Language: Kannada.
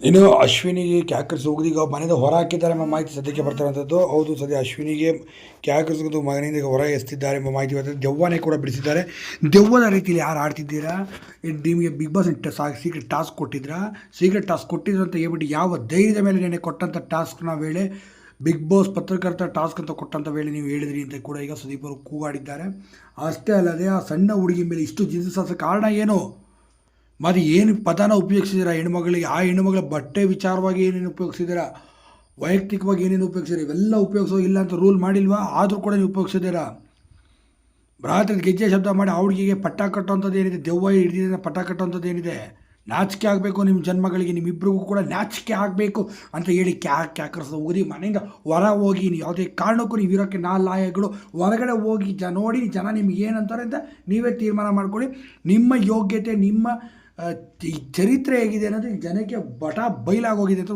ಇನ್ನು ಅಶ್ವಿನಿಗೆ ಕ್ಯಾಕರ್ಸ್ ಹೋಗಿದೀಗ ಮನೆಯಿಂದ ಹೊರ ಹಾಕಿದ್ದಾರೆ ಎಂಬ ಮಾಹಿತಿ ಸದ್ಯಕ್ಕೆ ಬರ್ತಾರಂಥದ್ದು ಹೌದು, ಸದ್ಯ ಅಶ್ವಿನಿಗೆ ಕ್ಯಾಕರ್ಸ್ ಮನೆಯಿಂದ ಈಗ ಹೊರ ಎಸ್ತಿದ್ದಾರೆ ಎಂಬ ಮಾಹಿತಿ ಬರ್ತದೆ ದೆವ್ವನೇ ಕೂಡ ಬಿಡಿಸಿದ್ದಾರೆ. ದೆವ್ವದ ರೀತಿಯಲ್ಲಿ ಯಾರು ಆಡ್ತಿದ್ದೀರಾ? ನಿಮಗೆ ಬಿಗ್ ಬಾಸ್ ಸೀಕ್ರೆಟ್ ಟಾಸ್ಕ್ ಕೊಟ್ಟಿದ್ರಾ? ಸೀಕ್ರೆಟ್ ಟಾಸ್ಕ್ ಕೊಟ್ಟಿದ್ರು ಅಂತ ಹೇಳ್ಬಿಟ್ಟು ಯಾವ ಧೈರ್ಯದ ಮೇಲೆ ನೆನೆ ಕೊಟ್ಟಂಥ ಟಾಸ್ಕ್ನ ವೇಳೆ ಬಿಗ್ ಬಾಸ್ ಪತ್ರಕರ್ತ ಟಾಸ್ಕ್ ಅಂತ ಕೊಟ್ಟಂಥ ವೇಳೆ ನೀವು ಹೇಳಿದ್ರಿ ಅಂತ ಕೂಡ ಈಗ ಸುದೀಪ್ ಅವರು ಕೂಗಾಡಿದ್ದಾರೆ. ಅಷ್ಟೇ ಅಲ್ಲದೆ ಆ ಸಣ್ಣ ಹುಡುಗಿ ಮೇಲೆ ಇಷ್ಟು ಜಿಂದಿಸೋ ಕಾರಣ ಏನು? ಮತ್ತು ಏನು ಪದನ ಉಪಯೋಗಿಸಿದ್ದೀರಾ ಹೆಣ್ಮಗಳಿಗೆ, ಆ ಹೆಣ್ಮಗಳ ಬಟ್ಟೆ ವಿಚಾರವಾಗಿ ಏನೇನು ಉಪಯೋಗಿಸಿದ್ದೀರಾ ವೈಯಕ್ತಿಕವಾಗಿ ಏನೇನು ಉಪಯೋಗಿಸಿದ್ರೆ? ಇವೆಲ್ಲ ಉಪಯೋಗಿಸೋ ಇಲ್ಲ ಅಂತ ರೂಲ್ ಮಾಡಿಲ್ವಾ? ಆದರೂ ಕೂಡ ನೀವು ಉಪಯೋಗಿಸಿದ್ದೀರಾ ಭಾರತದ ಗೆಜ್ಜೆ ಶಬ್ದ ಮಾಡಿ ಅವಳಿಗೆ ಪಟ್ಟ ಕಟ್ಟೋಂಥದ್ದು ಏನಿದೆ? ದೆವ್ವ ಹಿಡಿದಿದೆ, ಪಟ್ಟ ಕಟ್ಟೋಂಥದ್ದು ಏನಿದೆ? ನಾಚಿಕೆ ಆಗಬೇಕು ನಿಮ್ಮ ಜನ್ಮಗಳಿಗೆ ನಿಮ್ಮಿಬ್ಬರಿಗೂ ಕೂಡ ನಾಚಿಕೆ ಆಗಬೇಕು ಅಂತ ಹೇಳಿ ಕ್ಯಾ ಕ್ಯಾಕರ್ಸ್ ಓದಿ ಮನೆಯಿಂದ ಹೊರ ಹೋಗಿ, ನೀವು ಯಾವುದೇ ಕಾರಣಕ್ಕೂ ನೀವು ಇರೋಕ್ಕೆ ನಾ ಲಾಯಗಳು ಹೊರಗಡೆ ಹೋಗಿ ಜ ನೋಡಿ ಜನ ನಿಮ್ಗೆ ಏನಂತಾರೆ ಅಂತ ನೀವೇ ತೀರ್ಮಾನ ಮಾಡ್ಕೊಳ್ಳಿ. ನಿಮ್ಮ ಯೋಗ್ಯತೆ, ನಿಮ್ಮ ಈ ಚರಿತ್ರೆ ಹೇಗಿದೆ ಅನ್ನೋದು ಈ ಜನಕ್ಕೆ ಬಟ ಬಯಲಾಗೋಗಿದೆ ಅಂತ